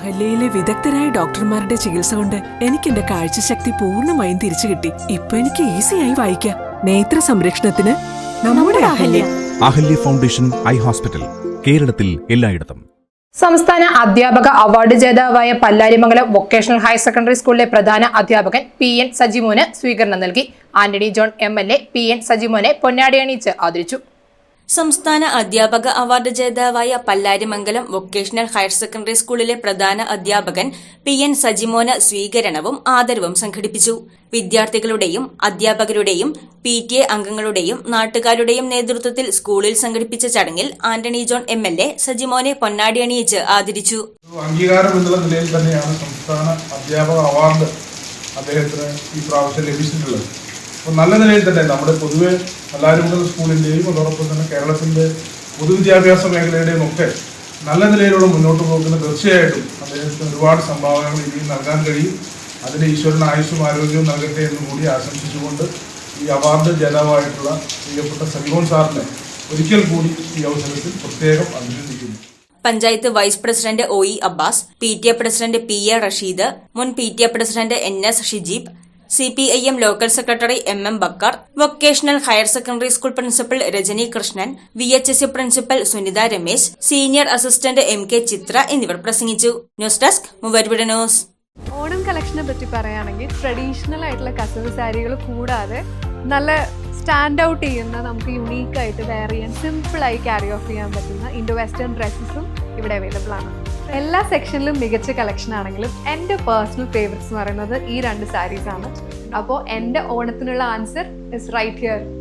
അഹല്യയിലെ വിദഗ്ധരായ ഡോക്ടർമാരുടെ ചികിത്സ കൊണ്ട് എനിക്ക് എന്റെ കാഴ്ചശക്തി പൂർണമായും തിരിച്ചു കിട്ടി. ഇപ്പൊ എനിക്ക് ഈസിയായി വായിക്കാം. നേത്ര സംരക്ഷണത്തിന് നമ്മുടെ Ahalya. Ahalya foundation eye hospital കേരളത്തിൽ എല്ലായിടത്തും. സംസ്ഥാന അധ്യാപക അവാർഡ് ജേതാവായ പല്ലാരിമംഗലം വൊക്കേഷണൽ ഹയർ സെക്കൻഡറി സ്കൂളിലെ പ്രധാന അധ്യാപകൻ പി എൻ സജിമോന് സ്വീകരണം നൽകി. Antony John M L A P N സജിമോനെ പൊന്നാടി അണിയിച്ച് ആദരിച്ചു. സംസ്ഥാന അധ്യാപക അവാർഡ് ജേതാവായ പല്ലാരിമംഗലം വൊക്കേഷണൽ ഹയർ സെക്കൻഡറി സ്കൂളിലെ പ്രധാന അധ്യാപകൻ പി എൻ സജിമോന സ്വീകരണവും ആദരവും സംഘടിപ്പിച്ചു. വിദ്യാർത്ഥികളുടെയും അധ്യാപകരുടെയും പി ടി എ അംഗങ്ങളുടെയും നാട്ടുകാരുടെയും നേതൃത്വത്തിൽ സ്കൂളിൽ സംഘടിപ്പിച്ച ചടങ്ങിൽ Antony John M L A സജിമോനെ പൊന്നാടി അണിയിച്ച് ആദരിച്ചു. അംഗീകാരം എന്നുള്ള നിലയിൽ തന്നെയാണ് സംസ്ഥാന അധ്യാപക അവാർഡ് അദ്ദേഹത്തിന് ഈ പ്രാവശ്യം ലഭിച്ചിട്ടുള്ളത്. അപ്പോൾ നല്ല നിലയിൽ തന്നെ നമ്മുടെ പൊതുവെ മല്ലാരിമുതൽ സ്കൂളിന്റെയും അതോടൊപ്പം തന്നെ കേരളത്തിന്റെ പൊതുവിദ്യാഭ്യാസ മേഖലയുടെയും ഒക്കെ നല്ല നിലയിലുള്ള മുന്നോട്ട് പോകുന്ന തീർച്ചയായിട്ടും അദ്ദേഹത്തിന് ഒരുപാട് സംഭാവനകൾ ഇനിയും നൽകാൻ കഴിയും. അതിന് ഈശ്വരൻ ആയുസ്സും ആരോഗ്യവും നൽകട്ടെ എന്ന് കൂടി ആശംസിച്ചുകൊണ്ട് ഈ അവാർഡ് ജേതാവായിട്ടുള്ള പ്രിയപ്പെട്ട സലിമോൻ സാറിനെ ഒരിക്കൽ കൂടി ഈ അവസരത്തിൽ പ്രത്യേകം അഭിനന്ദിക്കുന്നു. Panchayat vice president O E Abbas P T A president P A Rasheed മുൻ P T A president N S Shijeeb C P I M local secretary M M Bakkar vocational higher secondary school principal Rajani Krishnan V H S C principal Sunitha Ramesh senior assistant M K Chithra എന്നിവർ പ്രസംഗിച്ചു. News desk മുവരുവിട news. Onam കളക്ഷനെ പറ്റി പറയുകയാണെങ്കിൽ traditional ആയിട്ടുള്ള കസവ് സാരികൾ കൂടാതെ നല്ല സ്റ്റാൻഡ് ഔട്ട് ചെയ്യുന്ന നമുക്ക് യുണീക്കായിട്ട് വെയർ ചെയ്യാൻ സിമ്പിളായി ക്യാരി ഓഫ് ചെയ്യാൻ പറ്റുന്ന ഇൻഡോ വെസ്റ്റേൺ ഡ്രസ്സസും ഇവിടെ അവൈലബിൾ ആണ്. എല്ലാ സെക്ഷനിലും മികച്ച കളക്ഷൻ ആണെങ്കിലും എന്റെ പേഴ്സണൽ ഫേവറേറ്റ്സ് എന്ന് പറയുന്നത് ഈ രണ്ട് സാരീസ് ആണ്. അപ്പോൾ എന്റെ ഓണത്തിനുള്ള ആൻസർ ഇസ് റൈറ്റ് ഹിയർ